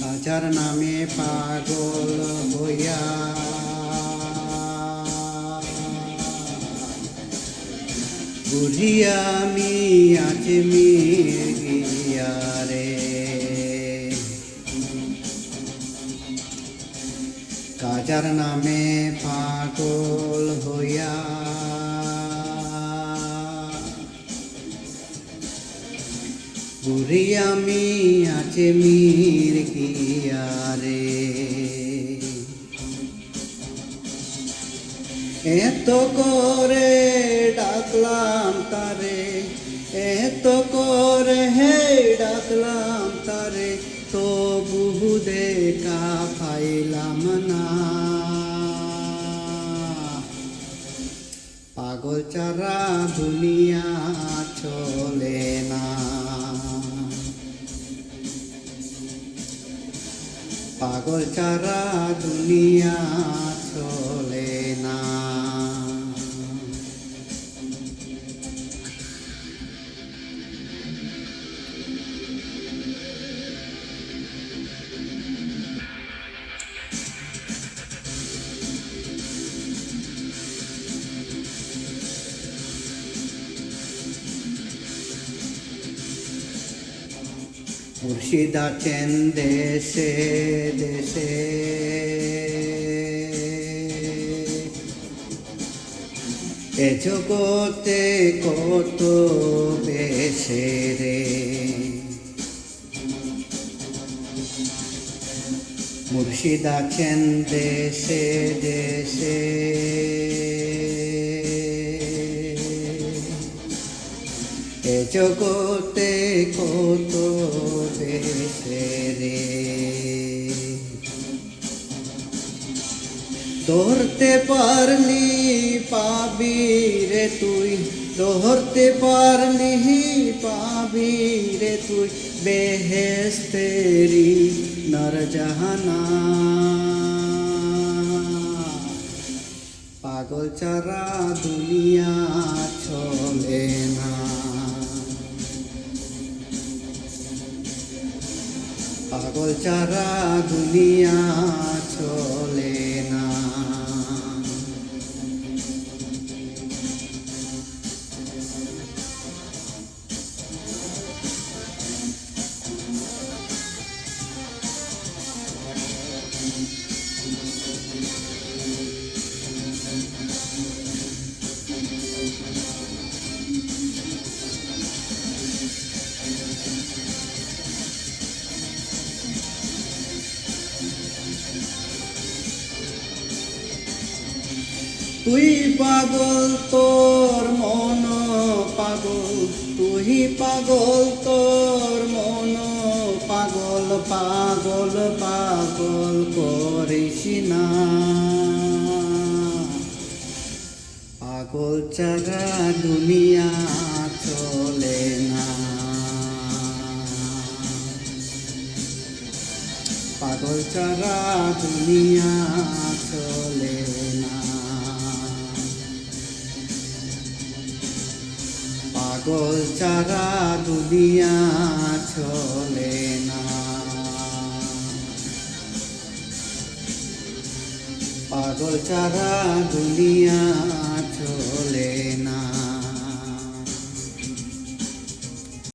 কাজার নামে পাগল হইয়া। বুঝিয়া আমি আজমির গিয়া রে। কাজার নামে পাগল হইয়া ঘুরি আমি, আছে মীর গিয়া রে এত করে ডাকলাম তারে, এত করে হে ডাকলাম তারে তো বহু দেখা পাইলাম না। পাগল চারা দুনিয়া চলে না। পাগল চারা দুনিয়া মুর্শিদ আছেন দেশে। দেশে এ জগতে কত বেশে রে। মুর্শিদ আছেন দেশে দেশে। এ জগতে কত ধরতে পারলি পাবি রে তুই, ধরতে পারলি পাবি রে তুই বেহেস্তেরি নর জাহানা পাগল চারা দুনিয়া চলে না। পাগল চারা দুনিয়া চলে তুই পাগল, তোর মন পাগল। তুই পাগল, তোর মন পাগল পাগল পাগল করিস না। পাগল চারা দুনিয়া চলে না। পাগল চারা দুনিয়া চলে পাগল চারা দুনিয়া চলে না। পাগল চারা দুনিয়া চলে না।